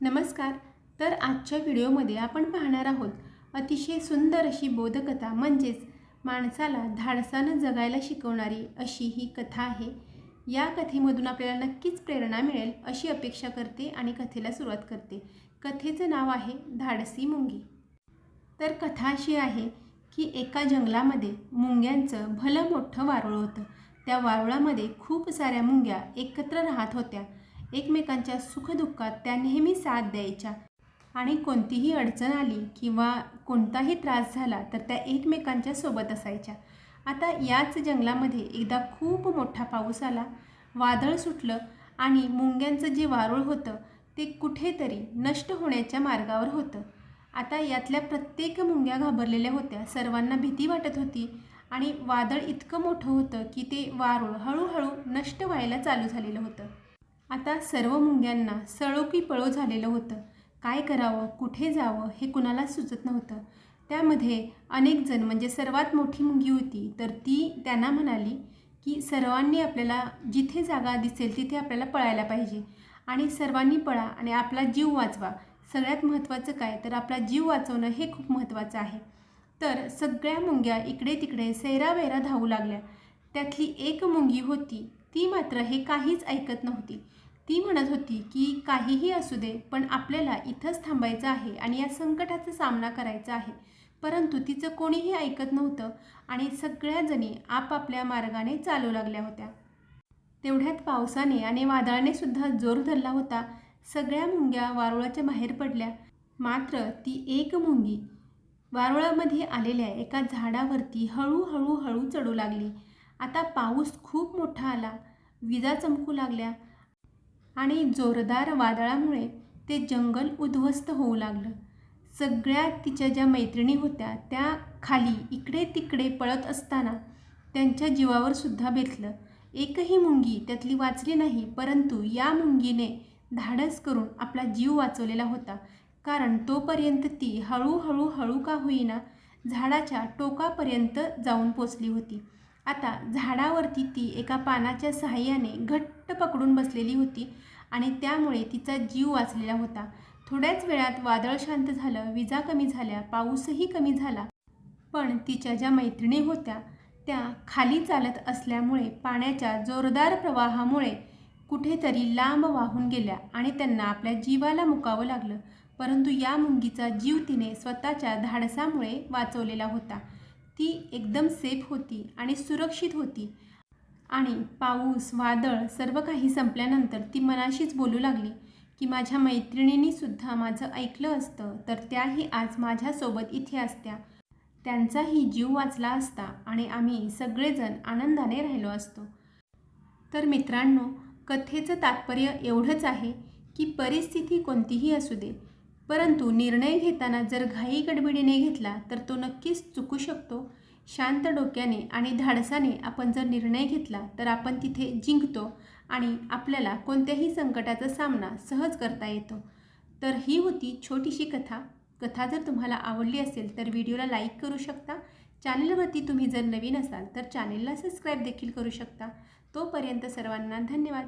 नमस्कार. तर आजच्या व्हिडिओमध्ये आपण पाहणार आहोत अतिशय सुंदर अशी बोधकथा म्हणजेच माणसाला धाडसानं जगायला शिकवणारी अशी ही कथा आहे. या कथेमधून आपल्याला नक्कीच प्रेरणा मिळेल अशी अपेक्षा करते आणि कथेला सुरुवात करते. कथेचं नाव आहे धाडसी मुंगी. तर कथा अशी आहे की एका जंगलामध्ये मुंग्यांचं भलं मोठं वारुळ होतं. त्या वारुळामध्ये खूप साऱ्या मुंग्या एकत्र राहत होत्या. एकमेकांच्या सुखदुःखात त्या नेहमी साथ द्यायच्या. आणि कोणतीही अडचण आली किंवा कोणताही त्रास झाला तर त्या एकमेकांच्या सोबत असायच्या. आता याच जंगलामध्ये एकदा खूप मोठा पाऊस आला वादळ सुटलं आणि मुंग्यांचं जे वारूळ होतं ते कुठेतरी नष्ट होण्याच्या मार्गावर होतं. आता यातल्या प्रत्येक मुंग्या घाबरलेल्या होत्या सर्वांना भीती वाटत होती आणि वादळ इतकं मोठं होतं की ते वारूळ हळूहळू नष्ट व्हायला चालू झालेलं होतं. आता सर्व मुंग्यांना सळो की पळो झालेलं होतं. काय करावं कुठे जावं हे कुणाला सुचत नव्हतं. त्यामध्ये अनेक जण म्हणजे सर्वात मोठी मुंगी होती तर ती त्यांना म्हणाली की सर्वांनी आपल्याला जिथे जागा दिसेल तिथे आपल्याला पळायला पाहिजे. आणि सर्वांनी पळा आणि आपला जीव वाचवा. सगळ्यात महत्त्वाचं काय? तर आपला जीव वाचवणं हे खूप महत्त्वाचं आहे. तर सगळ्या मुंग्या इकडे तिकडे सैरावैरा धावू लागल्या. त्यातली एक मुंगी होती ती मात्र हे काहीच ऐकत नव्हती. ती म्हणत होती की काहीही असू दे पण आपल्याला इथंच थांबायचं आहे आणि या संकटाचा सामना करायचा आहे. परंतु तिचं कोणीही ऐकत नव्हतं आणि सगळ्याजणी आपापल्या मार्गाने चालू लागल्या होत्या. तेवढ्यात पावसाने आणि वादळाने सुद्धा जोर धरला होता. सगळ्या मुंग्या वारुळाच्या बाहेर पडल्या. मात्र ती एक मुंगी वारुळामध्ये आलेल्या एका झाडावरती हळूहळू हळू चढू लागली. आता पाऊस खूप मोठा आला. विजा चमकू लागल्या आणि जोरदार वादळामुळे ते जंगल उद्ध्वस्त होऊ लागलं. सगळ्या तिच्या ज्या मैत्रिणी होत्या त्या खाली इकडे तिकडे पळत असताना त्यांच्या जीवावर सुद्धा बेतलं. एकही मुंगी त्यातली वाचली नाही परंतु या मुंगीने धाडस करून आपला जीव वाचवलेला होता. कारण तोपर्यंत ती हळूहळू हळू का होईना झाडाच्या टोकापर्यंत जाऊन पोचली होती. आता झाडावरती ती एका पानाच्या सहाय्याने घट्ट पकडून बसलेली होती आणि त्यामुळे तिचा जीव वाचलेला होता. थोड्याच वेळात वादळ शांत झालं विजा कमी झाल्या पाऊसही कमी झाला. पण तिच्या ज्या मैत्रिणी होत्या त्या खाली चालत असल्यामुळे पाण्याच्या जोरदार प्रवाहामुळे कुठेतरी लांब वाहून गेल्या आणि त्यांना आपल्या जीवाला मुकावं लागलं. परंतु या मुंगीचा जीव तिने स्वतःच्या धाडसामुळे वाचवलेला होता. ती एकदम सेफ होती आणि सुरक्षित होती. आणि पाऊस वादळ सर्व काही संपल्यानंतर ती मनाशीच बोलू लागली की माझ्या मैत्रिणींनीसुद्धा माझं ऐकलं असतं तर त्याही आज माझ्यासोबत इथे असत्या. त्यांचाही जीव वाचला असता आणि आम्ही सगळेजण आनंदाने राहिलो असतो. तर मित्रांनो कथेचं तात्पर्य एवढंच आहे की परिस्थिती कोणतीही असू दे परंतु निर्णय घेताना जर घाई गडबडीने घेतला तर तो नक्कीच चुकू शकतो. शांत डोक्याने आणि धाडसाने आपण जर निर्णय घेतला तर आपण तिथे जिंकतो आणि आपल्याला कोणत्याही संकटाचा सामना सहज करता येतो. तर ही होती छोटीशी कथा. कथा जर तुम्हाला आवडली असेल तर व्हिडिओला लाईक करू शकता. चॅनलवरती तुम्ही जर नवीन असाल तर चॅनेलला सबस्क्राईब देखील करू शकता. तोपर्यंत सर्वांना धन्यवाद.